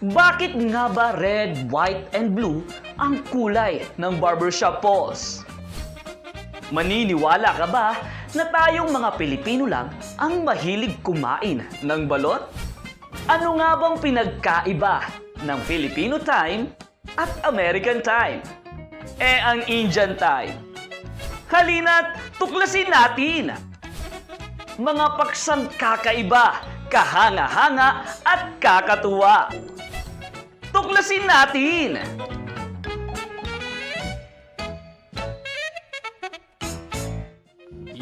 Bakit nga ba red, white, and blue ang kulay ng barbershop poles? Maniniwala ka ba na tayong mga Pilipino lang ang mahilig kumain ng balot? Ano nga bang pinagkaiba ng Filipino time at American time? Eh ang Indian time. Halina't tuklasin natin! Mga paksang kakaiba, kahanga-hanga at kakatuwa. Tuklasin natin!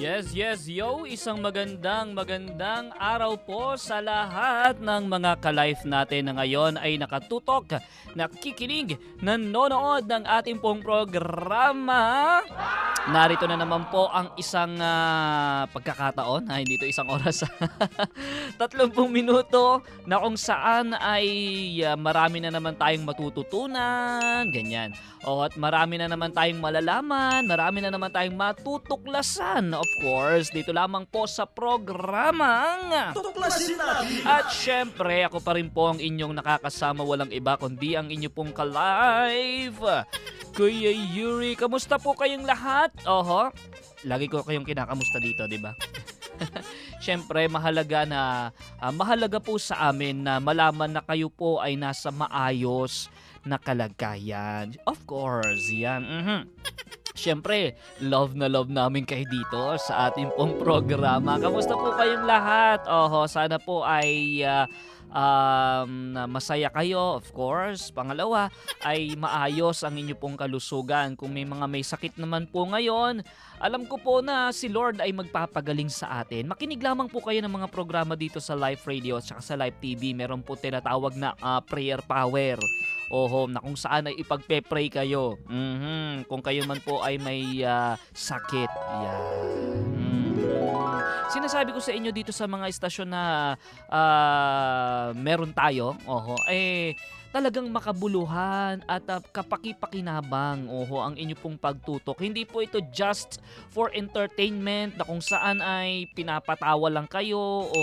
Yes, yes, yo! Isang magandang, magandang araw po sa lahat ng mga ka-life natin na ngayon ay nakatutok, nakikinig, nanonood ng ating pong programa. Narito na naman po ang isang ah, pagkakataon, ay hindi ito isang oras, 30 minuto na kung saan ay ah, marami na naman tayong matututunan, ganyan. O at marami na naman tayong malalaman, marami na naman tayong matutuklasan, of course, dito lamang po sa programang... Tutuklasin natin! At syempre, ako pa rin po ang inyong nakakasama walang iba kundi ang inyo pong ka-live. Kuya Yuri, kamusta po kayong lahat? Oho, lagi ko kayong kinakamusta dito, di ba? Syempre, mahalaga na ah, mahalaga po sa amin na malaman na kayo po ay nasa maayos na kalagayan. Of course, yan. mhm. Siyempre, love na love namin kayo dito sa ating pong programa. Kamusta po kayong lahat? Oho, sana po ay ah, um, masaya kayo, of course. Pangalawa, ay maayos ang inyo pong kalusugan. Kung may mga may sakit naman po ngayon, alam ko po na si Lord ay magpapagaling sa atin. Makinig lamang po kayo ng mga programa dito sa Live Radio at sa Live TV. Meron po tinatawag na ah, prayer power. Oho, na kung saan ay ipagpe-pray kayo. Mhm, Kung kayo man po ay may ah, sakit. Yan. Mhm. Sinasabi ko sa inyo dito sa mga istasyon na ah, meron tayo, oho, eh talagang makabuluhan at ah, kapakipakinabang oho ang inyo pong pagtutok. Hindi po ito just for entertainment na kung saan ay pinapatawa lang kayo o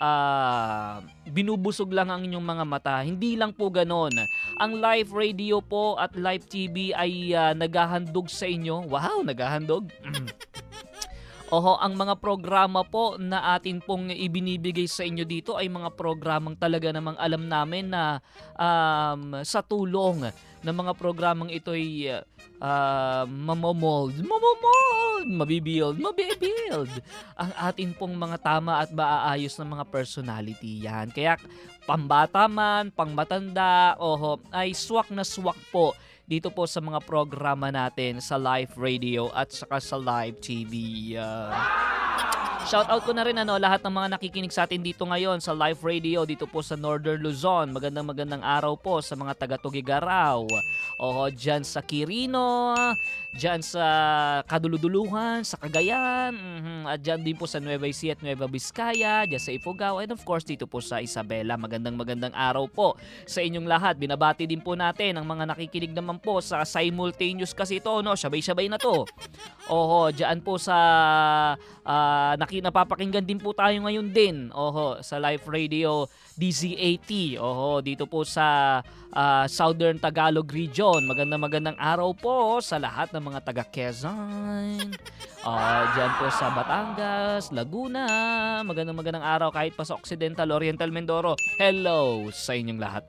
ah, binubusog lang ang inyong mga mata. Hindi lang po ganon. Ang live radio po at live TV ay ah, naghahandog sa inyo. Wow, naghahandog. Oho, ang mga programa po na atin pong ibinibigay sa inyo dito ay mga programang talaga namang alam namin na um, sa tulong ng mga programang ito ay uh, mamomold, mamomold, mabibuild, mabibuild ang atin pong mga tama at maaayos na mga personality yan. Kaya pambata man, pangmatanda, oho, ay swak na swak po dito po sa mga programa natin sa live radio at saka sa live TV. Uh, Shout out ko na rin ano lahat ng mga nakikinig sa atin dito ngayon sa live radio dito po sa Northern Luzon. Magandang magandang araw po sa mga taga Tugigaraw. Oho, dyan sa Quirino, dyan sa Kaduluduluhan, sa Cagayan, mhm, at dyan din po sa Nueva Ecija at Nueva Vizcaya, dyan sa Ifugao, and of course dito po sa Isabela. Magandang magandang araw po sa inyong lahat. Binabati din po natin ang mga nakikinig naman po sa simultaneous kasi ito, no? Sabay-sabay na to. Oho, dyan po sa ah, naki, napapakinggan din po tayo ngayon din. Oho, sa live radio DZ80. Oho, dito po sa ah, Southern Tagalog region. Magandang magandang araw po sa lahat ng mga taga Quezon. Ah, diyan po sa Batangas, Laguna. Magandang magandang araw kahit pa sa Occidental, Oriental, Mindoro. Hello sa inyong lahat.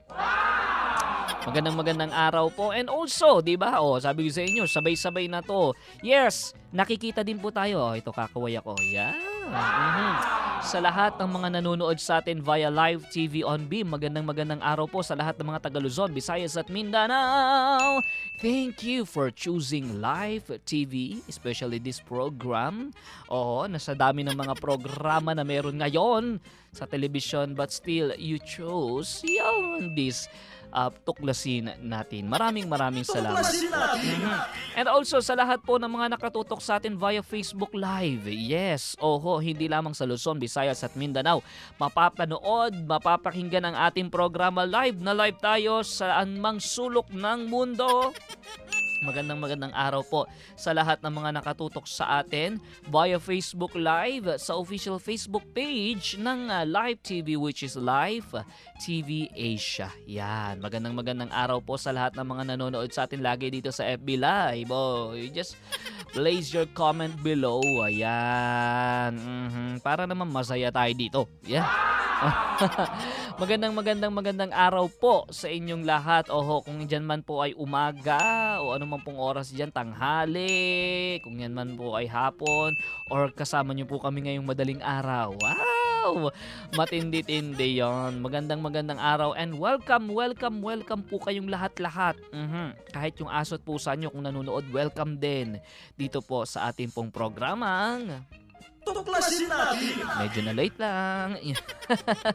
Magandang magandang araw po. And also, 'di ba? Oh, sabi ko sa inyo, sabay-sabay na 'to. Yes, nakikita din po tayo. Oh, ito kakaway ako. Yeah. Mhm. Sa lahat ng mga nanonood sa atin via live TV on Beam, magandang magandang araw po sa lahat ng mga taga Luzon, Visayas at Mindanao. Thank you for choosing live TV, especially this program. Oo, nasa dami ng mga programa na meron ngayon sa television but still you chose yung this uh, tuklasin natin. Maraming maraming salamat. Mhm. And also sa lahat po ng mga nakatutok sa atin via Facebook Live. Yes, oho, hindi lamang sa Luzon, Visayas at Mindanao. Mapapanood, mapapakinggan ang ating programa live na live tayo sa anumang sulok ng mundo. Magandang magandang araw po sa lahat ng mga nakatutok sa atin via Facebook Live sa official Facebook page ng uh, Live TV which is Live TV Asia. Yan, magandang magandang araw po sa lahat ng mga nanonood sa atin lagi dito sa FB Live. Oh, just place your comment below. Ayan. Mhm, Para naman masaya tayo dito. Yeah. magandang magandang magandang araw po sa inyong lahat. Oho, kung dyan man po ay umaga o ano man pong oras dyan, tanghali, kung yan man po ay hapon or kasama nyo po kami ngayong madaling araw. Wow! Matindi-tindi yon. Magandang magandang araw and welcome, welcome, welcome po kayong lahat-lahat. Mhm. Kahit yung aso at pusa nyo kung nanonood, welcome din dito po sa ating pong programang Tutuklasin natin. Medyo na late lang.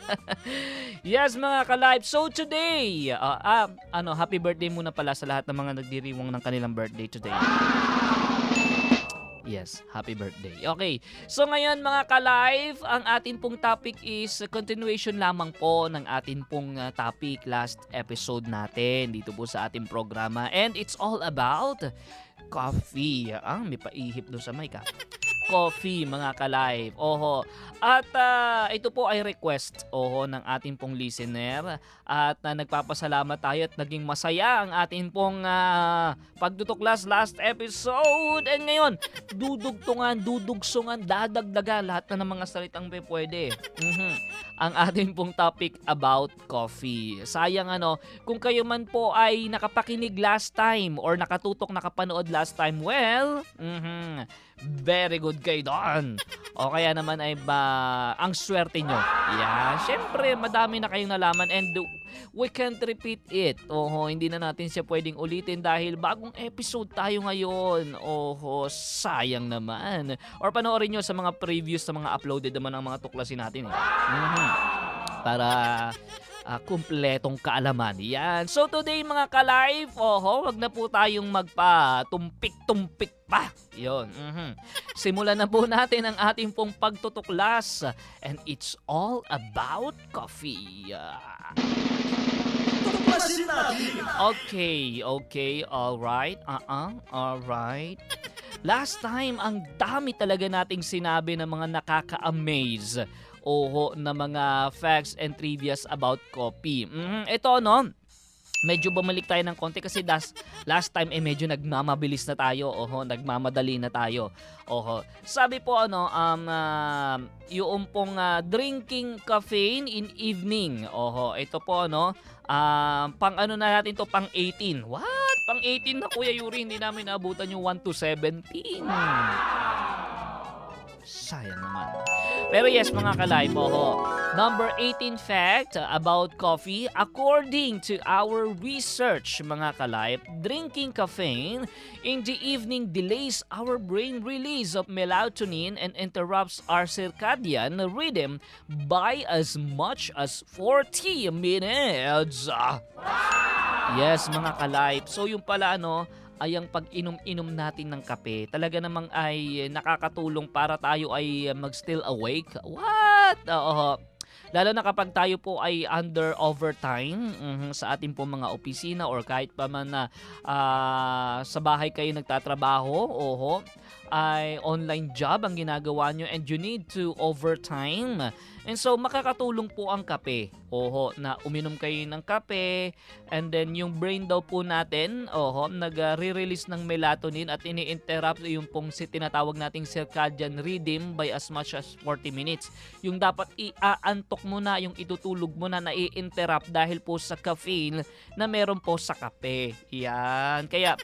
yes mga ka-live. So today, ah, ah, ano, happy birthday muna pala sa lahat ng mga nagdiriwang ng kanilang birthday today. Yes, happy birthday. Okay, so ngayon mga ka-live, ang atin pong topic is continuation lamang po ng atin pong ah, topic last episode natin dito po sa ating programa. And it's all about coffee. Ah, may paihip doon sa mic ah coffee mga ka-live. Oho. At ah, ito po ay request oho ng ating pong listener at ah, nagpapasalamat tayo at naging masaya ang ating pong uh, pagtutuklas last episode. And ngayon, dudugtungan, dudugsungan, dadagdagan lahat na ng mga salitang pe pwede. Mhm. Ang ating pong topic about coffee. Sayang ano, kung kayo man po ay nakapakinig last time or nakatutok nakapanood last time, well, mhm, very good kayo doon. O kaya naman ay ba ang swerte nyo. Yeah, syempre madami na kayong nalaman and we can't repeat it. Oho, hindi na natin siya pwedeng ulitin dahil bagong episode tayo ngayon. Oho, sayang naman. Or panoorin nyo sa mga previews sa mga uploaded naman ng mga tuklasin natin. Eh. Mhm. Para ah, kumpletong kaalaman. Yan. So today mga ka-live, oho, wag na po tayong magpa-tumpik-tumpik pa. Yon. mhm. Simulan na po natin ang ating pong pagtutuklas. And it's all about coffee. Tutuklasin natin. Okay, okay, alright. Uh-uh, alright. Last time, ang dami talaga nating sinabi ng mga nakaka-amaze. Oho, na mga facts and trivias about coffee. Mhm, ito, no? Medyo bumalik tayo ng konti kasi last, last time eh medyo nagmamabilis na tayo. Oho, nagmamadali na tayo. Oho. Sabi po ano, um, ah, yung pong ah, drinking caffeine in evening. Oho, ito po ano, ah, pang ano na natin to, pang 18. What? Pang 18 na Kuya Yuri, hindi namin naabutan yung 1 to 17. Sayang naman. Pero yes, mga ka-live, oho. Number 18 fact about coffee. According to our research, mga ka-live, drinking caffeine in the evening delays our brain release of melatonin and interrupts our circadian rhythm by as much as 40 minutes. Yes, mga ka-live. So yung pala ano, ay ang pag-inom-inom natin ng kape, talaga namang ay nakakatulong para tayo ay mag-still awake. What? Oo. Lalo na kapag tayo po ay under overtime mhm, sa ating po mga opisina or kahit pa man na ah, sa bahay kayo nagtatrabaho, oho, ay online job ang ginagawa nyo and you need to overtime. And so makakatulong po ang kape. Oho, na uminom kayo ng kape and then yung brain daw po natin, oho, nag-re-release ng melatonin at ini-interrupt yung pong si tinatawag nating circadian rhythm by as much as 40 minutes. Yung dapat iaantok mo na, yung itutulog mo na nai-interrupt dahil po sa caffeine na meron po sa kape. Yan. Kaya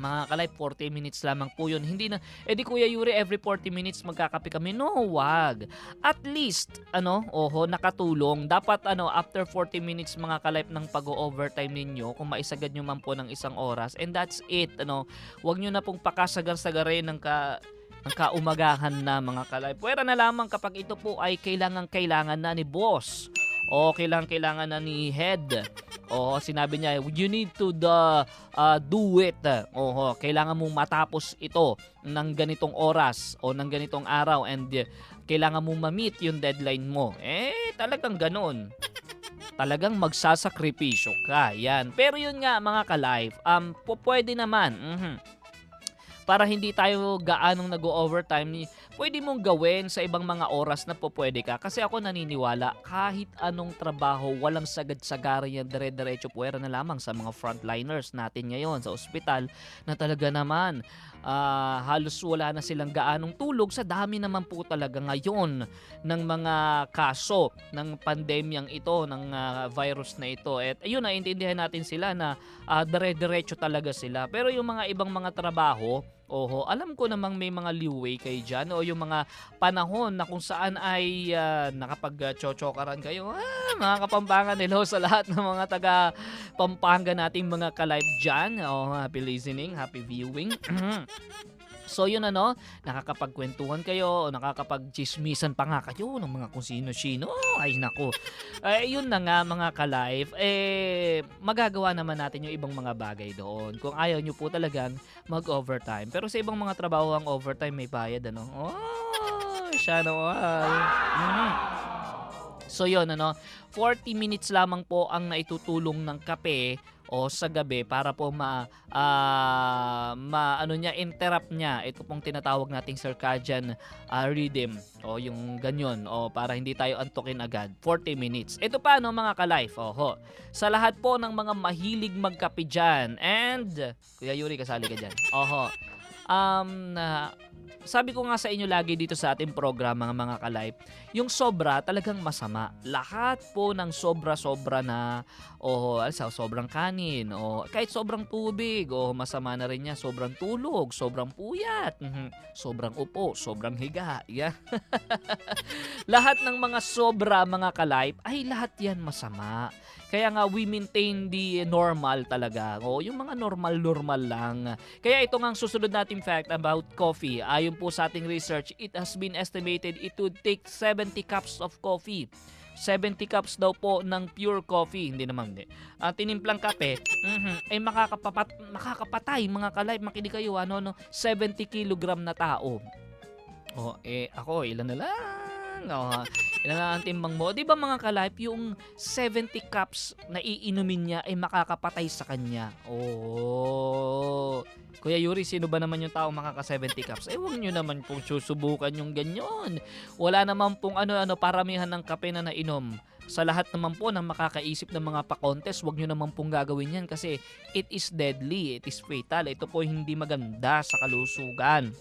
mga kalay, 40 minutes lamang po yun. Hindi na, eh di Kuya Yuri, every 40 minutes magkakape kami. No, wag. At least, ano, oho, nakatulong. Dapat, ano, after 40 minutes mga kalay ng pag-overtime ninyo, kung maisagad nyo man po ng isang oras. And that's it, ano. Wag nyo na pong pakasagar-sagarin ng ka ng kaumagahan na mga kalay. Pwera na lamang kapag ito po ay kailangan-kailangan na ni boss o kailangan-kailangan na ni head. O sinabi niya, you need to the, uh, do it. Oho, kailangan mong matapos ito ng ganitong oras o ng ganitong araw and uh, kailangan mong ma-meet yung deadline mo. Eh, talagang ganun. talagang magsasakripisyo ka. Yan. Pero yun nga mga ka-life, um, pwede naman. mhm, para hindi tayo gaanong nag-overtime, pwede mong gawin sa ibang mga oras na po pwede ka. Kasi ako naniniwala, kahit anong trabaho, walang sagad-sagaran yan, dire-diretso puwera na lamang sa mga frontliners natin ngayon sa ospital na talaga naman ah, halos wala na silang gaanong tulog sa dami naman po talaga ngayon ng mga kaso ng pandemyang ito, ng ah, virus na ito. At ayun, naiintindihan natin sila na ah, dire-diretso talaga sila. Pero yung mga ibang mga trabaho, oho, alam ko namang may mga leeway kayo dyan o yung mga panahon na kung saan ay uh, nakapag-chochokaran kayo. Ah, mga kapampangan, hello sa lahat ng mga taga Pampanga nating mga ka-live dyan. Oh, happy listening, happy viewing. So yun ano, nakakapagkwentuhan kayo o nakakapagchismisan pa nga kayo ng mga kung sino-sino. Ay nako. Eh, yun na nga mga ka-live, eh magagawa naman natin yung ibang mga bagay doon. Kung ayaw nyo po talagang mag-overtime. Pero sa ibang mga trabaho ang overtime may bayad ano. Oh, siya all. Mhm. So yun ano, 40 minutes lamang po ang naitutulong ng kape o sa gabi para po ma, ah, ma ano niya interrupt niya. Ito pong tinatawag nating circadian ah, rhythm o yung ganyon o para hindi tayo antukin agad. 40 minutes. Ito pa no mga ka-life oho. Sa lahat po ng mga mahilig magkape dyan and Kuya Yuri kasali ka dyan. Oho um sabi ko nga sa inyo lagi dito sa ating program mga mga ka-life yung sobra talagang masama. Lahat po ng sobra-sobra na o sa sobrang kanin o kahit sobrang tubig o masama na rin niya sobrang tulog, sobrang puyat, mhm, sobrang upo, sobrang higa. Yeah. lahat ng mga sobra mga ka-life ay lahat yan masama. Kaya nga we maintain the normal talaga. O yung mga normal-normal lang. Kaya ito nga ang susunod nating fact about coffee. Ayon po sa ating research, it has been estimated it would take 70 cups of coffee 70 cups daw po ng pure coffee, hindi naman hindi. Ang tinimplang kape, mhm, ay makakapapat, makakapatay mga kalay, makinig kayo ano no, 70 kilogram na tao. Oh, eh ako ilan na lang. Oh, ilan ang timbang mo? 'Di ba mga kalay, yung 70 cups na iinumin niya ay makakapatay sa kanya. Oh. Kuya Yuri, sino ba naman yung tao makaka 70 cups? Eh, huwag nyo naman pong susubukan yung ganyan. Wala naman pong ano-ano paramihan ng kape na nainom. Sa lahat naman po ng makakaisip ng mga pa-contest, huwag nyo naman pong gagawin yan kasi it is deadly, it is fatal. Ito po hindi maganda sa kalusugan.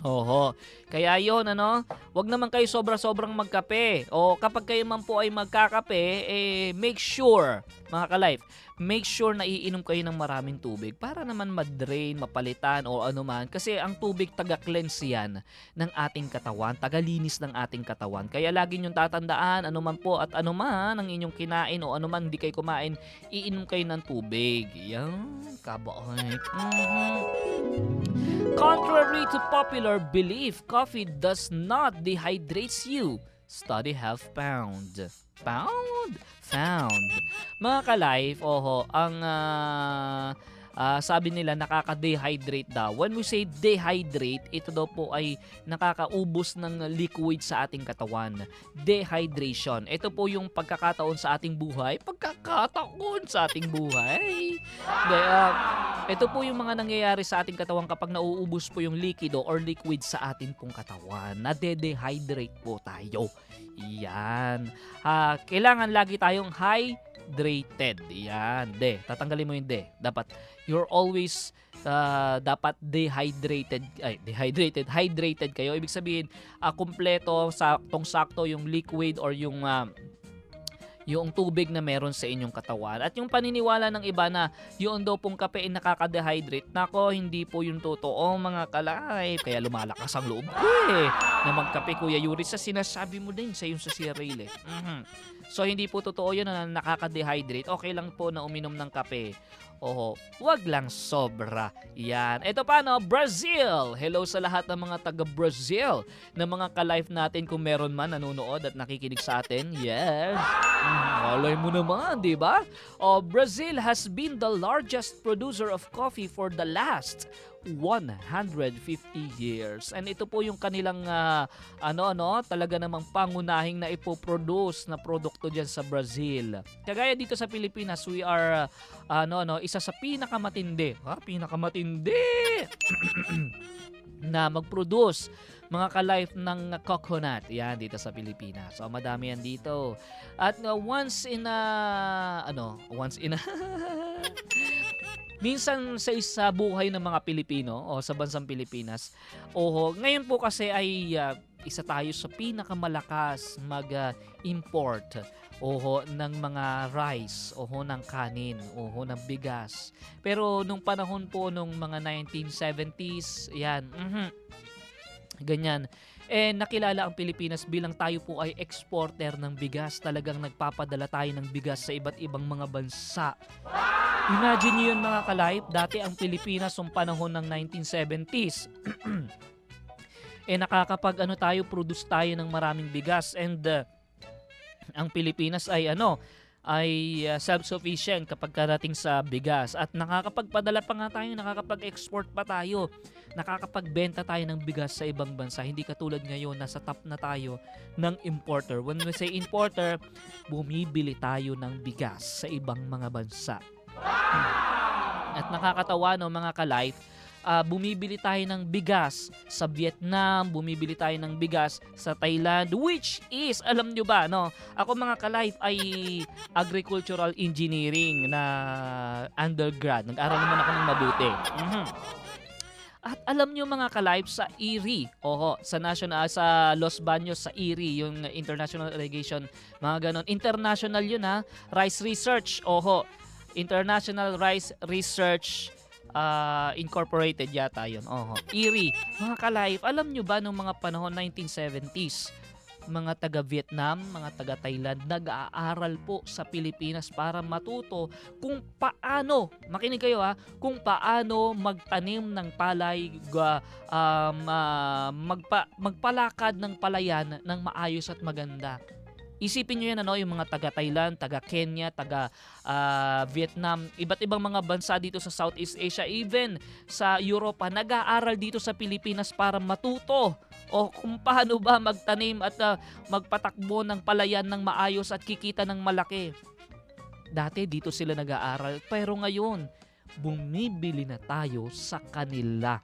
Oho. Kaya yon ano, wag naman kayo sobra-sobrang magkape. O kapag kayo man po ay magkakape, eh make sure, mga ka-life, make sure na iinom kayo ng maraming tubig para naman ma-drain, mapalitan o ano man. Kasi ang tubig taga-cleanse yan ng ating katawan, tagalinis ng ating katawan. Kaya lagi niyong tatandaan, ano man po at ano man ang inyong kinain o ano man hindi kayo kumain, iinom kayo ng tubig. Yan, kabait. Mhm. Contrary to popular belief, coffee does not dehydrates you. Study have found. Found? Found. Mga ka-life, oho, ang ah, ah, sabi nila nakaka-dehydrate daw. When we say dehydrate, ito daw po ay nakakaubos ng liquid sa ating katawan. Dehydration. Ito po yung pagkakataon sa ating buhay. Pagkakataon sa ating buhay. De, ah, ito po yung mga nangyayari sa ating katawan kapag nauubos po yung likido or liquid sa ating pong katawan. Nade-dehydrate po tayo. Yan. Ah, kailangan lagi tayong hydrated. Yan. De. Tatanggalin mo yung de. Dapat you're always ah, dapat dehydrated ay dehydrated hydrated kayo ibig sabihin ah, kumpleto saktong sakto yung liquid or yung ah, yung tubig na meron sa inyong katawan. At yung paniniwala ng iba na yun daw pong kape ay nakaka-dehydrate. Nako, hindi po yung totoo mga kalay. Kaya lumalakas ang loob ko eh. Na magkape Kuya Yuri sa sinasabi mo din sa yung sa Cyril eh. Mhm. So hindi po totoo yun na nakaka-dehydrate. Okay lang po na uminom ng kape. Oho, wag lang sobra. Yan. Ito pa no, Brazil. Hello sa lahat ng mga taga Brazil na mga ka-life natin kung meron man nanonood at nakikinig sa atin. Yes. Malay mo naman, di ba? Oh, Brazil has been the largest producer of coffee for the last 150 years. And ito po yung kanilang ah, ano ano, talaga namang pangunahing na ipoproduce na produkto diyan sa Brazil. Kagaya dito sa Pilipinas, we are ah, ano ano, isa sa pinakamatindi, ha, pinakamatindi na mag-produce mga ka-life ng coconut. Yan dito sa Pilipinas. So madami yan dito. At uh, once in a ano, once in a Minsan sa isa buhay ng mga Pilipino o sa bansang Pilipinas. Oho, ngayon po kasi ay uh, isa tayo sa pinakamalakas mag-import oho ng mga rice, oho ng kanin, oho ng bigas. Pero nung panahon po nung mga 1970s, yan, mhm, ganyan, eh nakilala ang Pilipinas bilang tayo po ay exporter ng bigas. Talagang nagpapadala tayo ng bigas sa iba't ibang mga bansa. Imagine niyo yun mga ka-life, dati ang Pilipinas noong panahon ng 1970s. eh nakakapag ano tayo, produce tayo ng maraming bigas and uh, ang Pilipinas ay ano, ay uh, self-sufficient kapag karating sa bigas at nakakapagpadala pa nga tayo, nakakapag-export pa tayo, nakakapagbenta tayo ng bigas sa ibang bansa. Hindi katulad ngayon, nasa top na tayo ng importer. When we say importer, bumibili tayo ng bigas sa ibang mga bansa. At nakakatawa no mga ka-life, ah, bumibili tayo ng bigas sa Vietnam, bumibili tayo ng bigas sa Thailand, which is, alam nyo ba, no? Ako mga ka-life ay agricultural engineering na undergrad. Nag-aral naman ako ng mabuti. Mhm. At alam nyo mga ka-life sa ERI, oho, sa national sa Los Baños sa ERI, yung International Irrigation, mga ganon. International yun ha, Rice Research, oho. International Rice Research ah, Incorporated yata yun. Oho. ERI. Mga ka-life, alam nyo ba nung mga panahon 1970s, mga taga-Vietnam, mga taga-Thailand, nag-aaral po sa Pilipinas para matuto kung paano, makinig kayo ha, kung paano magtanim ng palay, ga- um, ah, magpa- magpalakad ng palayan ng maayos at maganda. Isipin nyo yan ano, yung mga taga-Thailand, taga-Kenya, taga-Vietnam, iba't ibang mga bansa dito sa Southeast Asia, even sa Europa, nag-aaral dito sa Pilipinas para matuto o kung paano ba magtanim at ah, magpatakbo ng palayan ng maayos at kikita ng malaki. Dati dito sila nag-aaral, pero ngayon, bumibili na tayo sa kanila.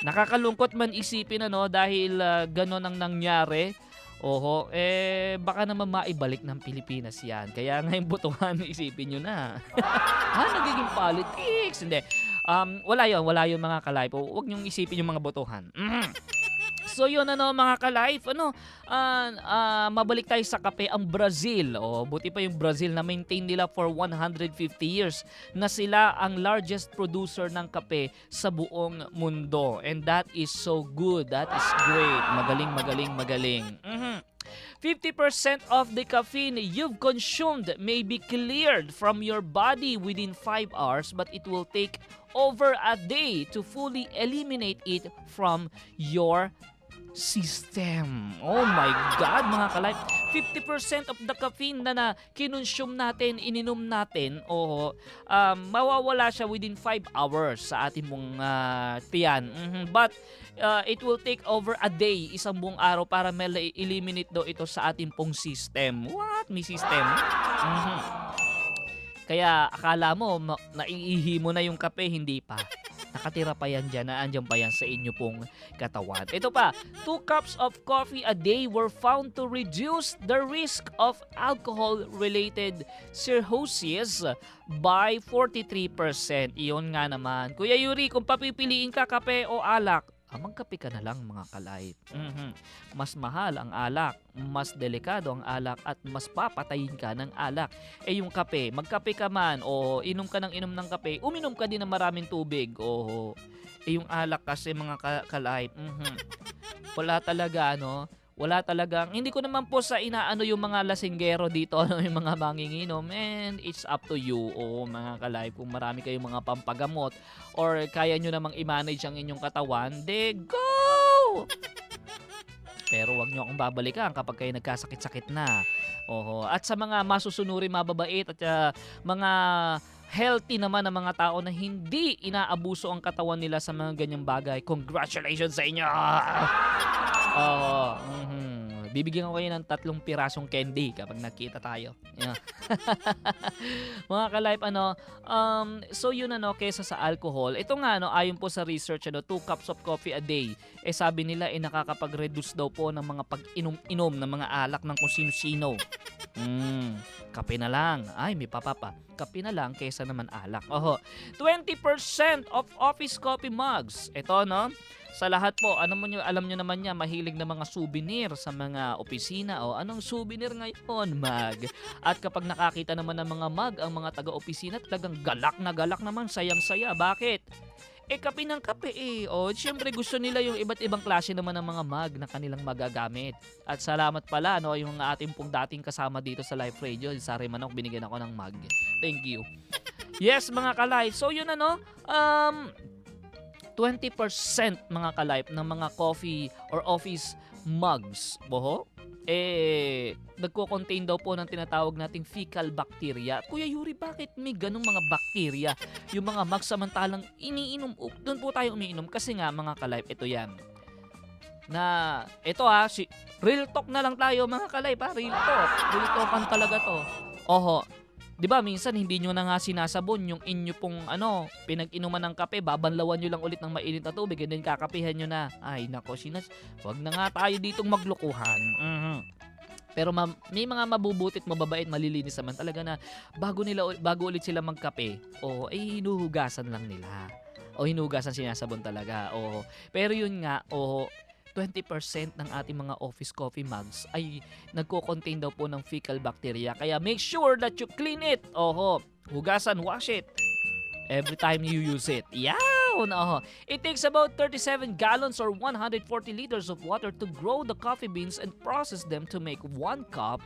Nakakalungkot man isipin ano dahil ah, ganon ang nangyari. Oho, eh baka naman maibalik ng Pilipinas yan. Kaya ngayong botohan, isipin nyo na. ah, nagiging politics. Hindi. Um, wala yun, wala yun mga ka-life. Huwag nyong isipin yung mga botohan. Mhm. So yun ano mga ka-life, ano, ah, ah, mabalik tayo sa kape ang Brazil. O buti pa yung Brazil na maintain nila for 150 years na sila ang largest producer ng kape sa buong mundo. And that is so good. That is great. Magaling, magaling, magaling. Mhm. 50% of the caffeine you've consumed may be cleared from your body within 5 hours but it will take over a day to fully eliminate it from your system. Oh my God, mga ka-life. 50% of the caffeine na, na kinonsume natin, ininom natin, o um, mawawala siya within 5 hours sa ating mong ah, tiyan. Mhm. But uh, it will take over a day, isang buong araw para ma-eliminate daw ito sa ating pong system. What? May system? Mhm. Kaya akala mo, naiihi mo na yung kape, hindi pa. Nakatira pa yan dyan, naandyan pa yan sa inyo pong katawan. Ito pa, 2 cups of coffee a day were found to reduce the risk of alcohol-related cirrhosis by 43%. Iyon nga naman. Kuya Yuri, kung papipiliin ka kape o alak, ah, magkape ka na lang mga kalay. Mhm. Mas mahal ang alak, mas delikado ang alak at mas papatayin ka ng alak. Eh yung kape, magkape ka man o inom ka ng inom ng kape, uminom ka din ng maraming tubig. O eh yung alak kasi mga ka- kalay, mhm. wala talaga ano, wala talagang, hindi ko naman po sa inaano yung mga lasinggero dito, ano, yung mga manginginom, and it's up to you, o mga kalay, kung marami kayong mga pampagamot, or kaya nyo namang i-manage ang inyong katawan, de go! Pero wag nyo akong babalikan kapag kayo nagkasakit-sakit na. Oho. At sa mga masusunuri, mababait at ah, mga healthy naman ng mga tao na hindi inaabuso ang katawan nila sa mga ganyang bagay. Congratulations sa inyo! Oo. mhm. Bibigyan ko kayo ng tatlong pirasong candy kapag nakita tayo. Mga ka-life, ano, um, so yun ano, kesa sa alcohol, ito nga, ano, ayon po sa research, ano, 2 cups of coffee a day, eh sabi nila, eh nakakapag-reduce daw po ng mga pag-inom-inom ng mga alak ng kung sino-sino. Mm, kape na lang. Ay, may papapa. Kape na lang kesa naman alak. Oho. 20% of office coffee mugs. Ito, no? Sa lahat po, ano mo nyo, alam nyo naman niya, mahilig na mga souvenir sa mga opisina. O, anong souvenir ngayon, mug? At kapag nakakita naman ng mga mug, ang mga taga-opisina, talagang galak na galak naman, sayang-saya. Bakit? Eh, kape ng kape eh. O, syempre gusto nila yung iba't ibang klase naman ng mga mug na kanilang magagamit. At salamat pala, no, yung ating pong dating kasama dito sa Live Radio, Sari Manok, binigyan ako ng mug. Thank you. Yes, mga ka-live. So, yun ano, um, 20% mga ka-life ng mga coffee or office mugs, boho, eh, nagko-contain daw po ng tinatawag nating fecal bacteria. Kuya Yuri, bakit may ganong mga bacteria yung mga mugs samantalang iniinom? Uh, Doon po tayo umiinom kasi nga mga ka-life, ito yan. Na, ito ha, si, real talk na lang tayo mga ka-life ha, real talk. Real talkan talaga to. Oho, 'Di ba minsan hindi nyo na nga sinasabon yung inyo pong ano, pinag-inuman ng kape, babanlawan nyo lang ulit ng mainit na tubig and then kakapihan nyo na. Ay nako, sinas, wag na nga tayo ditong maglukuhan. Mhm. Pero ma- may mga mabubutit, mababait, malilinis naman talaga na bago nila bago ulit sila magkape, o ay hinuhugasan lang nila. O hinuhugasan sinasabon talaga. O pero yun nga, o 20% ng ating mga office coffee mugs ay nagko-contain daw po ng fecal bacteria. Kaya make sure that you clean it. Oho, hugasan, wash it. Every time you use it. Yawn! Oho. It takes about 37 gallons or 140 liters of water to grow the coffee beans and process them to make one cup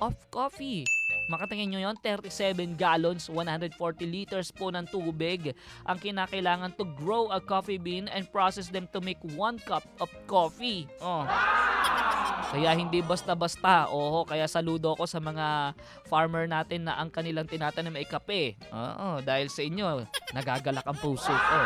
of coffee. Makatingin nyo yon 37 gallons, 140 liters po ng tubig ang kinakailangan to grow a coffee bean and process them to make one cup of coffee. Oh. Kaya hindi basta-basta. Oho, kaya saludo ko sa mga farmer natin na ang kanilang tinatanim ay kape. Oo, dahil sa inyo, nagagalak ang puso ko.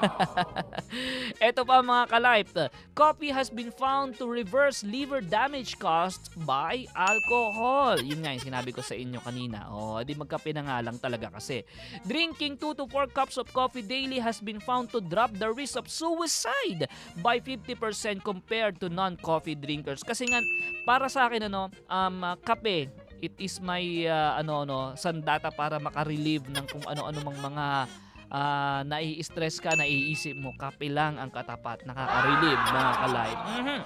Ito pa mga ka-life. Coffee has been found to reverse liver damage caused by alcohol. Yun nga yung sinabi ko sa inyo kanina. Oh, di magkape na nga lang talaga kasi. Drinking 2 to 4 cups of coffee daily has been found to drop the risk of suicide by 50% compared to non-coffee drinkers. Kasi nga, para sa akin, ano, um, uh, kape, it is my, uh, ano, ano, sandata para makarelieve ng kung ano-ano mang mga ah, nai-stress ka, naiisip mo, kape lang ang katapat, nakaka-relieve, mga ka-life. Mhm.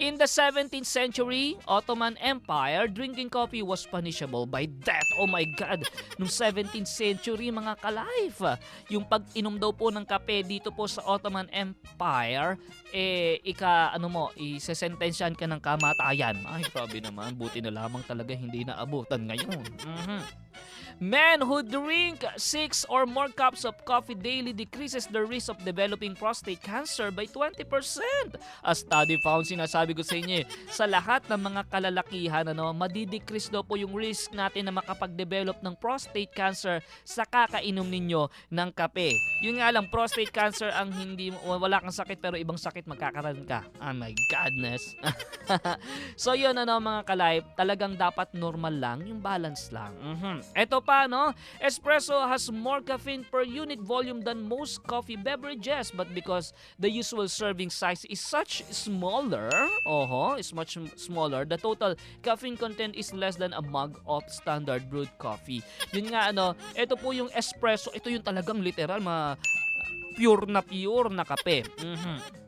In the 17th century, Ottoman Empire, drinking coffee was punishable by death. Oh my God! Noong 17th century, mga ka-life, yung pag-inom daw po ng kape dito po sa Ottoman Empire, eh, ika, ano mo, isesentensyahan ka ng kamatayan. Ay, grabe naman. Buti na lamang talaga hindi naabutan ngayon. Mhm. Men who drink 6 or more cups of coffee daily decreases the risk of developing prostate cancer by 20%. A study found, sinasabi ko sa inyo, eh, sa lahat ng mga kalalakihan, ano, madidecrease daw po yung risk natin na makapag-develop ng prostate cancer sa kakainom ninyo ng kape. Yun nga lang, prostate cancer ang hindi, wala kang sakit pero ibang sakit magkakaroon ka. Oh my godness. so yun ano mga ka-life, talagang dapat normal lang, yung balance lang. Mhm. Ito pa no, espresso has more caffeine per unit volume than most coffee beverages but because the usual serving size is such smaller, oho, is much smaller, the total caffeine content is less than a mug of standard brewed coffee. Yun nga ano, ito po yung espresso, ito yung talagang literal ma pure na pure na kape. Mhm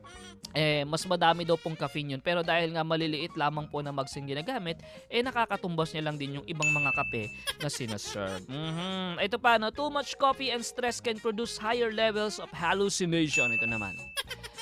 eh, mas madami daw pong caffeine yun. Pero dahil nga maliliit lamang po na magsing ginagamit, eh nakakatumbas niya lang din yung ibang mga kape na sinaserve. Mhm. Ito pa, no? Too much coffee and stress can produce higher levels of hallucination. Ito naman.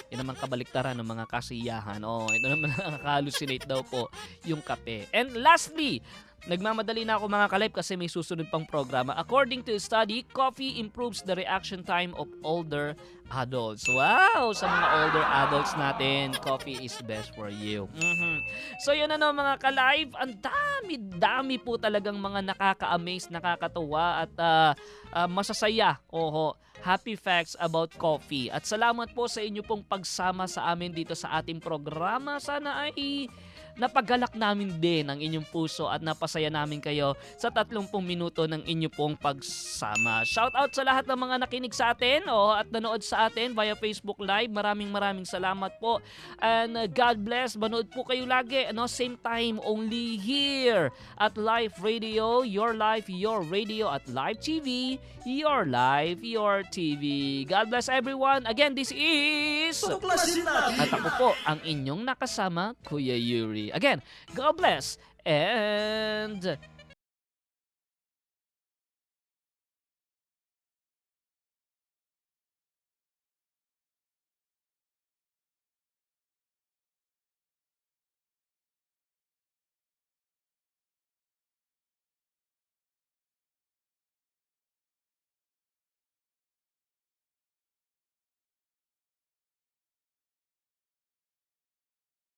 Yan naman kabaliktaran ng mga kasiyahan. Oh, ito naman nakaka-hallucinate daw po yung kape. And lastly, Nagmamadali na ako mga kalib kasi may susunod pang programa. According to a study, coffee improves the reaction time of older adults. Wow! Sa mga older adults natin, coffee is best for you. Mhm. So yun ano mga ka-live, ang dami-dami po talagang mga nakaka-amaze, nakakatuwa at ah, ah, masasaya. Oho, happy facts about coffee. At salamat po sa inyo pong pagsama sa amin dito sa ating programa. Sana ay napagalak namin din ang inyong puso at napasaya namin kayo sa 30 minuto ng inyo pong pagsama. Shout out sa lahat ng mga nakinig sa atin o at nanood sa atin via Facebook Live. Maraming maraming salamat po. And uh, God bless. Manood po kayo lagi. Ano, same time only here at Live Radio, Your Life, Your Radio at Live TV, Your Life, Your TV. God bless everyone. Again, this is... At ako po ang inyong nakasama, Kuya Yuri. Again, God bless and